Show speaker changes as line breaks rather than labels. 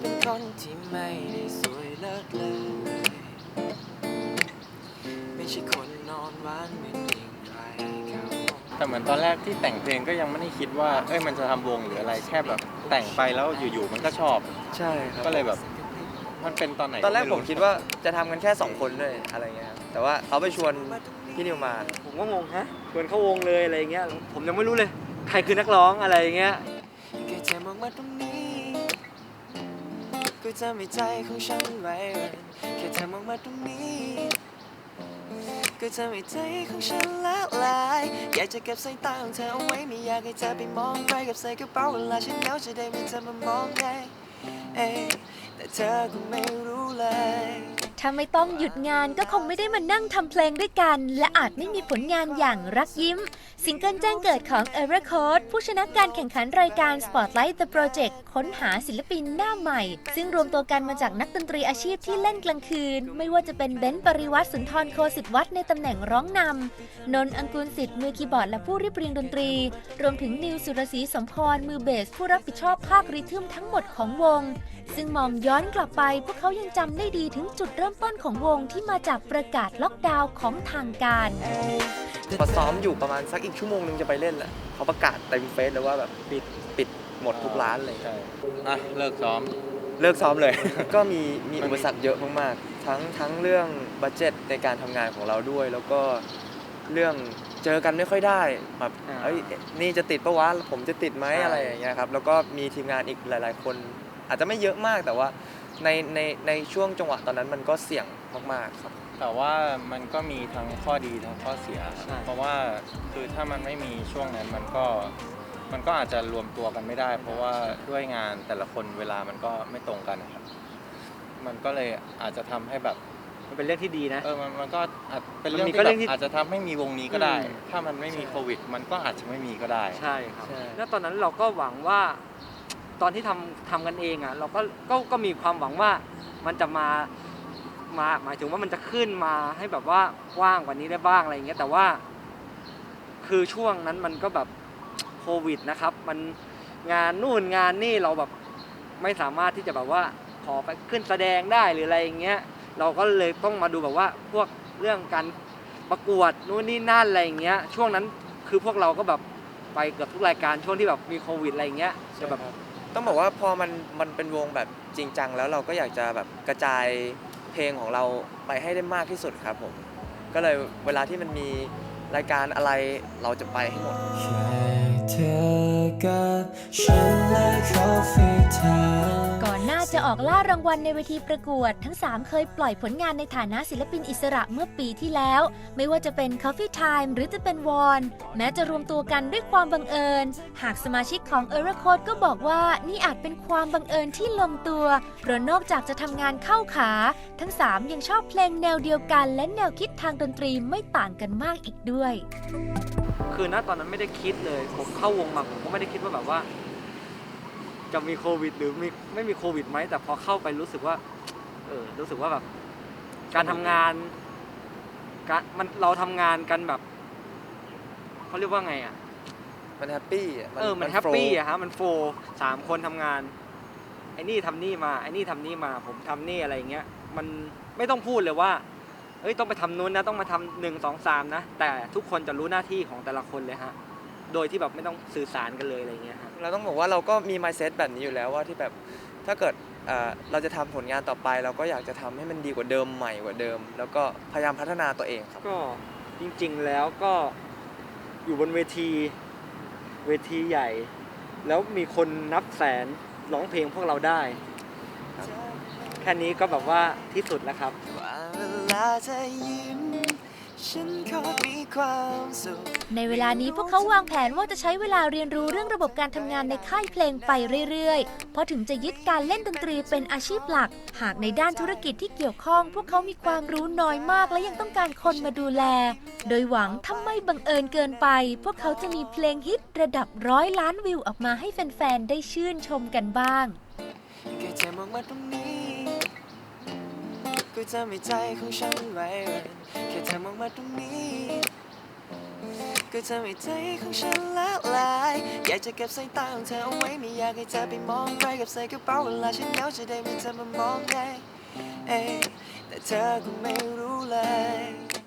เป็นคนที่ไม่ได้สวยเลิศเลย ไม่ใช่คนนอนหวานเหมือนอย่างใครเขา
แต่เหมือนตอนแรกที่แต่งเพลงก็ยังไม่ได้คิดว่า เอ้ยมันจะทำวงหรืออะไรแค่แบบแต่งไปแล้วอยู่ๆมันก็ชอบ
ใช่ครับ
ก็เลยแบบ มันเป็นตอนไหน
ตอนแรกผมคิดว่าจะทำกันแค่ 2 คนด้วยอะไรเงี้ยครับแต่ว่าเขาไปชวนพี่นิวมา
ผมก็งงฮะชวนเข้าวงเลยอะไรเงี้ย ผมยังไม่รู้เลย ใครคือนักร้องอะไรเงี้ย
แค่เธอมองมาตรงนี้ ก็จะไม่ใจของฉันไว้แค่เธอมองมาตรงนี้ก็จะไม่ใจของฉันละลาย อยากจะเก็บสายตาของเธอเอาไว้ไม่อยากให้เธอไปมองใครกับใส่กระเป๋าเวลาฉันเหงาจะได้ไม่เธอมามองไงเอ้แต่เธอก็ไม่รู้เลย
ถ้าไม่ต้องหยุดงานก็คงไม่ได้มานั่งทำเพลงด้วยกัน และอาจไม่มีผลงานอย่างรักยิ้ม ซิงเกิลแจ้งเกิดของ e r a Code ผู้ชนะการแข่งขันรายการ Spotlight the Project ค้นหาศิลปินหน้าใหม่ ซึ่งรวมตัวกันมาจากนักดนตรีอาชีพที่เล่นกลางคืน ไม่ว่าจะเป็นเบนซ์ปริวัติสุนทรโคสิทธวัดในตำแหน่งร้องนำนนท์อังกูลสิทธิ์มือคีย์บอร์ดและผู้เรียบเรียงดนตรี รวมถึงนิวสุรศรีสมพรมือเบส ผู้รับผิดชอบภาคริทึมทั้งหมดของวง ซึ่งมองย้อนกลับไปพวกเขายังจำได้ดีถึงจุดเริ่มต้นของวงที่มาจากประกาศล็อกดาวน์ของทางการ
พอซ้อมอยู่ประมาณสักอีกชั่วโมงนึงจะไปเล่นแหละเขาประกาศเต็มเฟซเลยว่าแบบปิดปิดหมดทุกร้านเลย
ใช่อะเลิกซ้อม
เลิกซ้อมเลย ก็มีมีอุปสรรคเยอะมากๆ ทั้งทั้งเรื่องบัตเจ็ตในการทำงานของเราด้วย แล้วก็เรื่องเจอกันไม่ค่อยได้แบบ
อ่า
เอ้ยนี่จะติดปะวะผมจะติดไหม
ใช่
อะไรอย่างเงี้ยครับแล้วก็มีทีมงานอีกหลาย ๆ คน อาจจะไม่เยอะมากแต่ว่า ในในในช่วงจังหวะตอนนั้นมันก็เสี่ยงมากๆครับ
แต่ว่ามันก็มีทั้งข้อดีทั้งข้อเสีย
ใช่
เพราะว่าคือถ้ามันไม่มีช่วงนั้นมันก็มันก็อาจจะรวมตัวกันไม่ได้ เพราะว่าด้วยงานแต่ละคนเวลามันก็ไม่ตรงกันนะครับ มันก็เลยอาจจะทำให้แบบ
มันเป็นเรื่องที่ดีนะ
เออมันมันก็อาจเป็นเรื่อง
มันมี
ที่
ก็
แบ
เรื่อบงที่
อาจจะทำให้มีวงนี้ก็ได้
อืม
ถ้ามันไม่มีโควิด มันก็อาจจะไม่มีก็ได้
ใช่ครับ
ใช่
แล้วตอนนั้นเราก็หวังว่า ตอนที่ทำทำกันเองอะเราก็ก็ก็มีความหวังว่ามันจะมามาหมายถึงว่ามันจะขึ้นมาให้แบบว่ากว้างกว่านี้ได้บ้างอะไรอย่างเงี้ยแต่ว่า คือช่วงนั้นมันก็แบบโควิดนะครับ มันงานนู่นงานนี่เราแบบไม่สามารถที่จะแบบว่าขอไปขึ้นแสดงได้หรืออะไรอย่างเงี้ย เราก็เลยต้องมาดูแบบว่าพวกเรื่องการประกวดนู่นนี่นั่นอะไรอย่างเงี้ย ช่วงนั้นคือพวกเราก็แบบไปเกือบทุกรายการช่วงที่แบบมีโควิดอะไรอย่างเงี้ยจะแบบ
ต้องบอกว่าพอมันมันเป็นวงแบบจริงจังแล้วเราก็อยากจะแบบกระจายเพลงของเราไปให้ได้มากที่สุดครับผม ก็เลยเวลาที่มันมีรายการอะไรเราจะไปให้หมด
แค่เธอกับฉันและ Coffee Time
ก่อ จะออกล่ารางวัลในเวทีประกวด ทั้ง 3 เคยปล่อยผลงานในฐานะศิลปินอิสระเมื่อปีที่แล้ว ไม่ว่าจะเป็น Coffee Time หรือจะเป็นวอนแม้จะรวมตัวกันด้วยความบังเอิญ หากสมาชิกของ e r a Code ก็บอกว่านี่อาจเป็นความบังเอิญที่ลงตัว เพราะนอกจากจะทำงานเข้าขา ทั้ง 3 ยังชอบเพลงแนวเดียวกัน และแนวคิดทางดนตรีไม่ต่างกันมากอีกด้วย
คือณตอนนั้นไม่ได้คิดเลย ผมเข้าวงมาผมก็ไม่ได้คิดว่าแบบว่า จะมีโควิด หรือมีไม่มีโควิดไหมแต่พอเข้าไปรู้สึกว่า เออรู้สึกว่าแบบการทำงานการมันเราทำงานกันแบบเขาเรียกว่าไงอะ
มันแฮปปี้ะ
เออ มันแฮปปี้อะฮะ มันโฟร์สามคนทำงาน ไอ้นี่ทำนี่มา ไอ้นี่ทำนี่มา ผมทำนี่อะไรอย่างเงี้ย มันไม่ต้องพูดเลยว่า เอ้ย ต้องไปทำนู้นนะ ต้องมาทำหนึ่งสองสามนะ แต่ทุกคนจะรู้หน้าที่ของแต่ละคนเลยฮะ โดยที่แบบไม่ต้องสื่อสารกันเลยอะไรอย่างเงี้ยฮะ
เราต้องบอกว่าเราก็มี mindset แบบนี้อยู่แล้วว่าที่แบบถ้าเกิดเอ่อเราจะทำผลงานต่อไป เราก็อยากจะทำให้มันดีกว่าเดิมใหม่กว่าเดิม แล้วก็พยายามพัฒนาตัวเองครับ
ก็จริงๆแล้วก็อยู่บนเวทีเวทีใหญ่ แล้วมีคนนับแสนร้องเพลงพวกเราได้แค่นี้ก็แบบว่าที่สุดแล้วครับ
ในเวลานี้พวกเขาวางแผนว่าจะใช้เวลาเรียนรู้เรื่องระบบการทำงานในค่ายเพลงไปเรื่อยๆ เพราะถึงจะยึดการเล่นดนตรีเป็นอาชีพหลัก หากในด้านธุรกิจที่เกี่ยวข้อง พวกเขามีความรู้น้อยมากและยังต้องการคนมาดูแล โดยหวังถ้าไม่บังเอิญเกินไป พวกเขาจะมีเพลงฮิตระดับร้อยล้านวิวออกมาให้แฟนๆ ได้ชื่นชมกันบ้าง
แค่เธอมองมาตรงนี้ ก็จะไม่ใจของฉันไว้แค่เธอมองมาตรงนี้ ก็จะไม่ใจของฉันละลาย อยากจะเก็บสายตาของเธอเอาไว้ไม่อยากให้เธอไปมองใครกับใส่กระเป๋าเวลาฉันเหงาจะได้ไม่เธอมามองได้แต่เธอก็ไม่รู้เลย